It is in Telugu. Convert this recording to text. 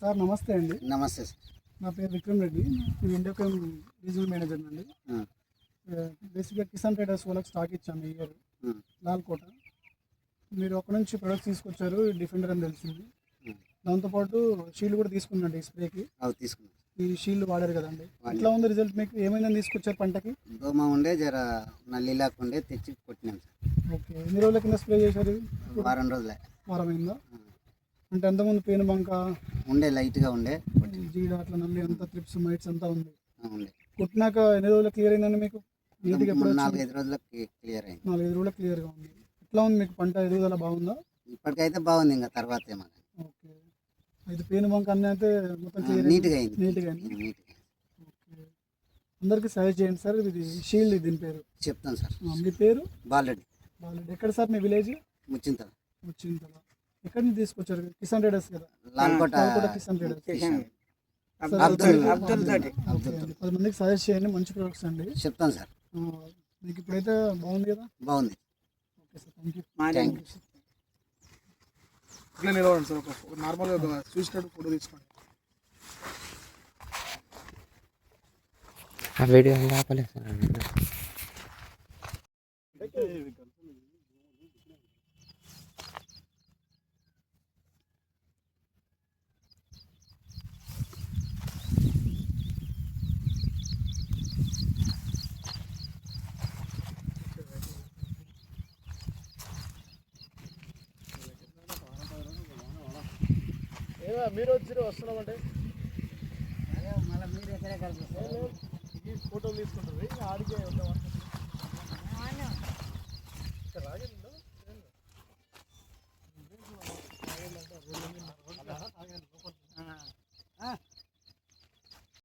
సార్ నమస్తే అండి. నమస్తే సార్. నా పేరు విక్రమ్ రెడ్డి. నేను ఇండియాకమ్ రీజనల్ మేనేజర్ అండి. బేసిక్గా కిసాన్ ట్రేడర్స్ వాళ్ళకి స్టాక్ ఇచ్చాము ఈ ఇయర్ లాల్కోట మీరు అక్కడ నుంచి ప్రొడక్ట్స్ తీసుకొచ్చారు డిఫెండర్ అని తెలిసింది. దాంతోపాటు షీల్డ్ కూడా తీసుకున్నాండి ఈ స్ప్రేకి అవి తీసుకున్నాం. ఈ షీల్డ్ వాడారు కదండి. ఎట్లా ఉంది రిజల్ట్ మీకు? ఏమైనా తీసుకొచ్చారు పంటకి? దోమ ఉండే జర నల్లి లేకుండే తెచ్చి కొట్టినాం సార్. ఓకే. ఎన్ని రోజుల కింద స్ప్రే చేశారు? వారం రోజులే. వారం అయిందా? అంటే ఎంతమంది పేను బంక? ఉండే లైట్గా ఉండే. జీడ అట్లా నల్లి అంతా ట్రిప్స్ మైట్స్ అంతా ఉంది. కొట్టినాక ఎన్ని రోజులు క్లియర్ అయిందండి మీకు? నీట్గా ఎప్పుడు? నాలుగైదు రోజులకి క్లియర్ అయింది. నాలుగైదు రోజులు క్లియర్గా ఉంది. ఎట్లా ఉంది మీకు పంట? ఎదుగుదల బాగుందా? ఇప్పటికైతే బాగుంది ఇంకా తర్వాత. ఓకే. అయితే పేను బంక అన్నీ అయితే మొత్తం క్లియర్ నీట్గా అయింది. నీట్గా అయింది. నీట్గా ఓకే. అందరికీ సజెస్ట్ చేయండి సార్. ఇది షీల్డ్ దీని పేరు. చెప్తాను సార్. మీ పేరు? బాలరెడ్డి. బాగుంది ఎక్కడ సార్ మీ విలేజ్? ముచ్చింత వచ్చింది కదా ఎక్కడి నుంచి తీసుకొచ్చారు? కిసాన్ రైడర్స్ కదా. లాల్కోట కిసాన్ రైడర్స్. పది మందికి సజెస్ట్ చేయండి మంచి ప్రొడక్ట్స్ అండి. చెప్తాను సార్. మీకు ఇప్పుడైతే బాగుంది కదా? బాగుంది. Okay sir thank you. Thank you. ఇట్లా నిలవండి సార్ ఒక నార్మల్గా చూసినట్టు ఫోటో తీసుకోండి. ఆ వీడియో ఆపలేదు సార్ మీరు వచ్చి వస్తున్నామంటే? ఈ ఫోటోలు తీసుకుంటుంది ఆడికే వద్దాం